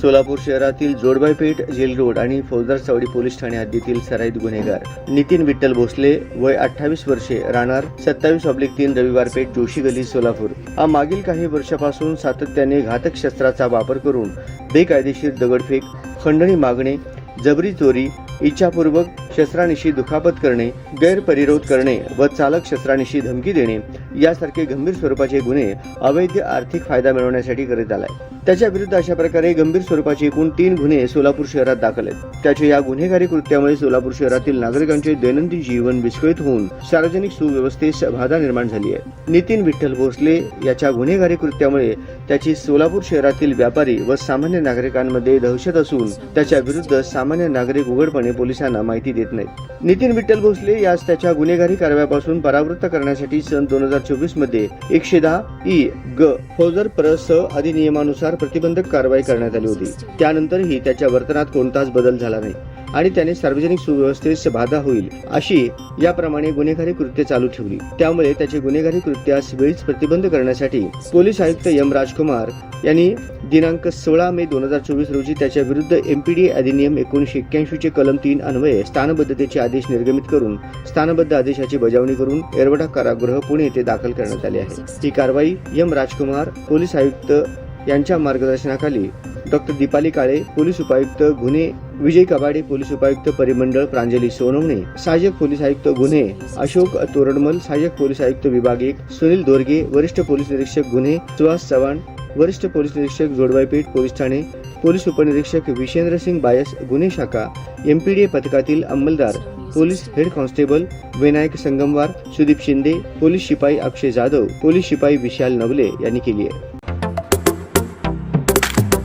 सोलापूर शहरातील जोडबाईपेठ gel road आणि फौजदार चावडी पोलीस ठाणे हद्दीतील सराईत गुन्हेगार नितीन विठ्ठल भोसले वय अठ्ठावीस वर्षे राहणार सत्तावीस ऑब्लिक तीन रविवार पेठ जोशी गली सोलापूर. हा मागील काही वर्षापासून सातत्याने घातक शस्त्राचा वापर करून बेकायदेशीर दगडफेक खंडणी मागणे जबरी चोरी इच्छापूर्वक शस्त्रानिशी दुखापत करणे गैरपरिरोध करणे व चालक शस्त्रानिशी धमकी देणे यासारखे गंभीर स्वरूपाचे गुन्हे अवैध आर्थिक फायदा मिळवण्यासाठी करीत आलाय. त्याच्या विरुद्ध अशा प्रकारे गंभीर स्वरूपाचे एकूण तीन गुन्हे सोलापूर शहरात दाखल आहेत. त्याच्या या गुन्हेगारी कृत्यामुळे सोलापूर शहरातील नागरिकांचे दैनंदिन जीवन विस्कळीत होऊन सार्वजनिक सुव्यवस्थेस बाधा निर्माण झाली आहे. नितीन विठ्ठल भोसले याच्या गुन्हेगारी कृत्यामुळे त्याची सोलापूर शहरातील व्यापारी व सामान्य नागरिकांमध्ये दहशत असून त्याच्या विरुद्ध सामान्य नागरिक उघडपणे पोलिसांना माहिती देत नाहीत. नितीन विठ्ठल भोसले यास त्याच्या गुन्हेगारी कारवायापासून परावृत्त करण्यासाठी सन दोन हजार चोवीसमध्ये एकशे दहा ई ग फौजर प्रस अधिनियमानुसार प्रतिबंधक कारवाई करण्यात आली होती. त्यानंतरही त्याच्या वर्तनात कोणताच बदल झाला नाही. आणि त्याने सार्वजनिक सुव्यवस्थेस बाधा होईल अशी याप्रमाणे गुन्हेगारी कृत्य चालू ठेवली. त्यामुळे त्याचे गुन्हेगारी कृत्यास वेळीच प्रतिबंध करण्यासाठी पोलीस आयुक्त एम राजकुमार यांनी दिनांक सोळा मे दोन हजार चोवीस रोजी त्याच्या विरुद्ध एमपीडी अधिनियम एकोणीशे एक्क्याऐंशी चे कलम तीन अन्वये स्थानबद्धतेचे आदेश निर्गमित करून स्थानबद्ध आदेशाची बजावणी करून एरवडा कारागृह पुणे येथे दाखल करण्यात आली आहे. ही कारवाई एम राजकुमार पोलीस आयुक्त यांच्या मार्गदर्शनाखाली डॉक्टर दीपाली काळे पोलीस उपायुक्त गुन्हे विजय कबाडे पोलीस उपायुक्त परिमंडळ प्रांजली सोनवणे सहाय्यक पोलीस आयुक्त गुन्हे अशोक तोरडमल सहाय्यक पोलीस आयुक्त विभाग एक सुनील दोरगे वरिष्ठ पोलीस निरीक्षक गुन्हे सुहास चव्हाण वरिष्ठ पोलीस निरीक्षक जोडवाईपेठ पोलीस ठाणे पोलीस उपनिरीक्षक विशेंद्र सिंग बायस गुन्हे शाखा एमपीडीए पथकातील अंमलदार police head constable Vinayak Sangamwar Sudeep Shinde police शिपाई अक्षय जाधव पोलीस शिपाई विशाल नवले यांनी केली आहे.